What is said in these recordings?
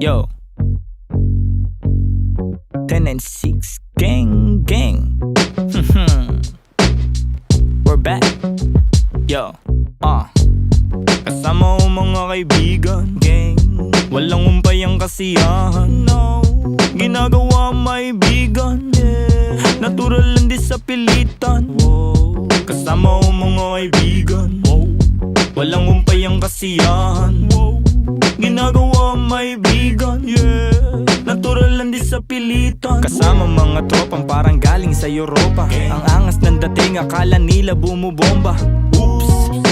Yo. 10 and 6 Gang gang. We're back. Yo. Ah. Kasama ko mga kaibigan Gang. Walang umpay ang kasiyahan No. Ginagawa may bigan Natural lang di sa pilitan. Kasama ko mga kaibigan. Walang umpay ang kasiyahan. Ginagawa may bigan yeah. Natural lang di sa pilitan. Kasama mga tropang parang galing sa Europa. Ang angas ng dating akala nila bumubomba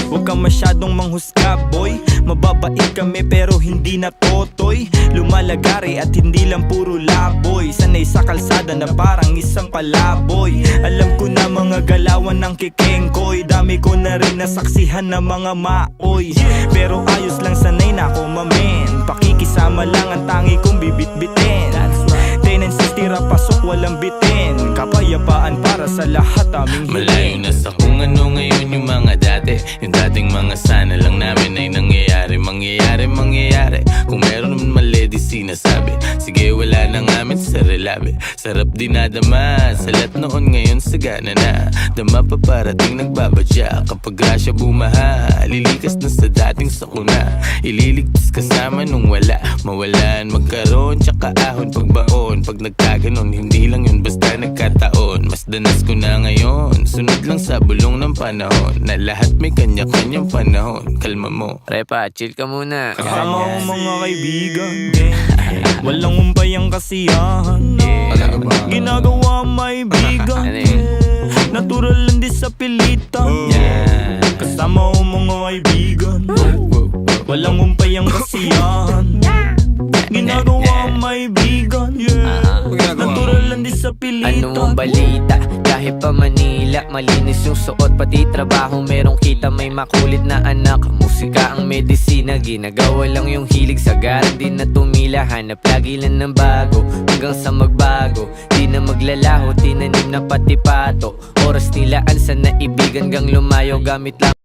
Huwag kang masyadong manghusga boy. Mababait kami pero hindi na totoy. Lumalagari at hindi lang puro laboy. Sanay sa kalsada na parang isang palaboy. Alam ko na mga galawan ng kikengkoy Dami ko na rin nasaksihan ng mga maoy. Pero ayos lang sanay na ako mamen. Pakikisama lang ang tangi kong bibitbitin. Tenancies tira pasok walang bitin. Kapayapaan para sa lahat aming Malayo na sa kung ano ngayon dating mga sana lang namin ay nangyayari Mangyayari, mangyayari. Kung meron naman mali di sinasabi. Sige wala na nga amin sa relabe Sarap dinadama Sa lahat noon ngayon sagana na. Dama pa parating nagbabadya. Kapag grasya bumaha Lilikas na sa dating sakuna. Ililigtas kasama nung wala. Mawalan, magkaroon, tsaka ahon. Pagbaon, pag nagkaganon Hindi lang yun basta nagkataon danas ko na ngayon Sunod lang sa bulong ng panahon. Na lahat may kanya-kanyang panahon. Kalma mo. Repa, chill ka muna. Kasama ko mga kaibigan. Walang umpay ang kasiyahan. Yeah. Ginagawa may bigan? Natural lang di sa pilitan. Yeah. Kasama ko mga kaibigan. Walang sa pilitan Ano ang balita? Kahit pa Manila Malinis yung suot pati trabaho. Merong kita may makulit na anak. Musika ang medisina Ginagawa lang yung hilig. Sa garang Di na tumila Hanap lagi lang ng bago. Hanggang sa magbago Di na maglalaho Tinanim na pati pato. Oras nilaan sa naibigan Gang lumayo Gamit lang